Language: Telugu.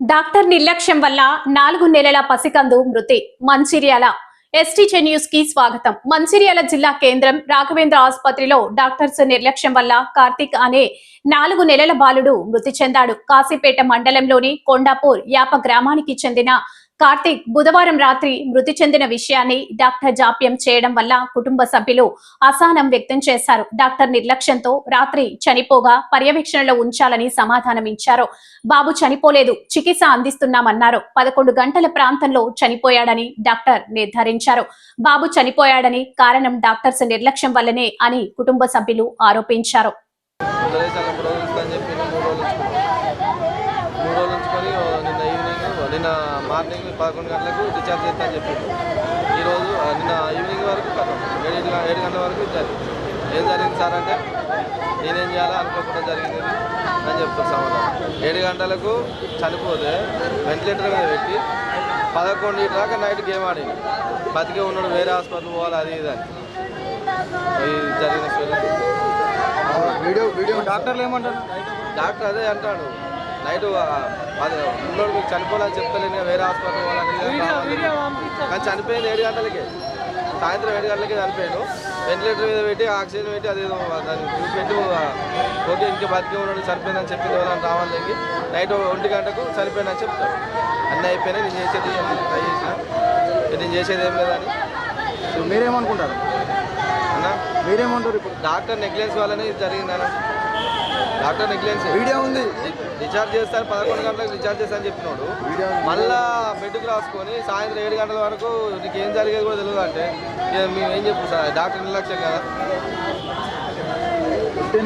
డాక్టర్ నిర్లక్ష్యం వల్ల నాలుగు నెలల పసికందు మృతి. మంచిర్యాల. ఎస్టీచే న్యూస్కి స్వాగతం. మంచిర్యాల జిల్లా కేంద్రం రాఘవేంద్ర ఆసుపత్రిలో డాక్టర్స్ నిర్లక్ష్యం వల్ల కార్తిక్ అనే నాలుగు నెలల బాలుడు మృతి చెందాడు. కాశీపేట మండలంలోని కొండాపూర్ యాప గ్రామానికి చెందిన కార్తీక్ బుధవారం రాత్రి మృతి చెందిన విషయాన్ని డాక్టర్ జాప్యం చేయడం వల్ల కుటుంబ సభ్యులు అసహనం వ్యక్తం చేశారు. డాక్టర్ నిర్లక్ష్యంతో రాత్రి చనిపోగా పర్యవేక్షణలో ఉంచాలని సమాధానం ఇచ్చారు. బాబు చనిపోలేదు చికిత్స అందిస్తున్నామన్నారు. పదకొండు గంటల ప్రాంతంలో చనిపోయాడని డాక్టర్ నిర్ధారించారు. బాబు చనిపోయాడని కారణం డాక్టర్స్ నిర్లక్ష్యం వల్లనే అని కుటుంబ సభ్యులు ఆరోపించారు. మార్నింగ్ పదకొండు గంటలకు డిశ్చార్జ్ చేస్తా అని చెప్పిండు. ఈరోజు నిన్న ఈవినింగ్ వరకు కథం ఏడు ఏడు గంటల వరకు జరిగింది ఏం జరిగింది సార్ అంటే నేనేం చేయాలో అనుకోకుండా జరిగింది అని చెప్తారు సమాధానం. ఏడు గంటలకు చనిపోతే వెంటిలేటర్ మీద పెట్టి పదకొండు దాకా నైట్ గేమ్ ఆడింది బతికే ఉన్నాడు వేరే హాస్పిటల్ పోవాలి అది ఇది అని. జరిగిన వీడియో వీడియో డాక్టర్లు ఏమంటారు డాక్టర్ అదే అంటాడు. నైట్ మీకు చనిపోవాలని చెప్తలేను వేరే హాస్పిటల్ పోవాలని కానీ చనిపోయింది ఏడు గంటలకి. సాయంత్రం ఏడు గంటలకి చనిపోయాడు. వెంటిలేటర్ మీద పెట్టి ఆక్సిజన్ పెట్టి అది దాన్ని చూపెట్టి ఓకే ఇంకా బతికే ఉన్నాడు చనిపోయిందని చెప్పింది ఎవరైనా రావాలి నైట్ ఒంటి గంటకు చనిపోయిందని చెప్తాడు అన్నీ అయిపోయినాయి నేను చేసేది. ట్రై చేసిన. నేను చేసేది ఏం లేదని సో మీరేమనుకుంటారు? అన్న? మీరేమంటారు ఇప్పుడు? డాక్టర్ నెగ్లెన్స్ వల్లనే ఇది జరిగిందన్న డాక్టర్ నెగ్లెన్స్. వీడియో ఉంది. రిచార్జ్ చేస్తాను పదకొండు గంటలకు రిచార్జ్ చేస్తాను చెప్పినాడు. మళ్ళా బెడ్కి రాసుకొని సాయంత్రం ఏడు గంటల వరకు నీకు ఏం జరిగేది కూడా తెలియదు అంటే మేము ఏం చెప్పు సార్ డాక్టర్ నిర్లక్ష్యం కదా.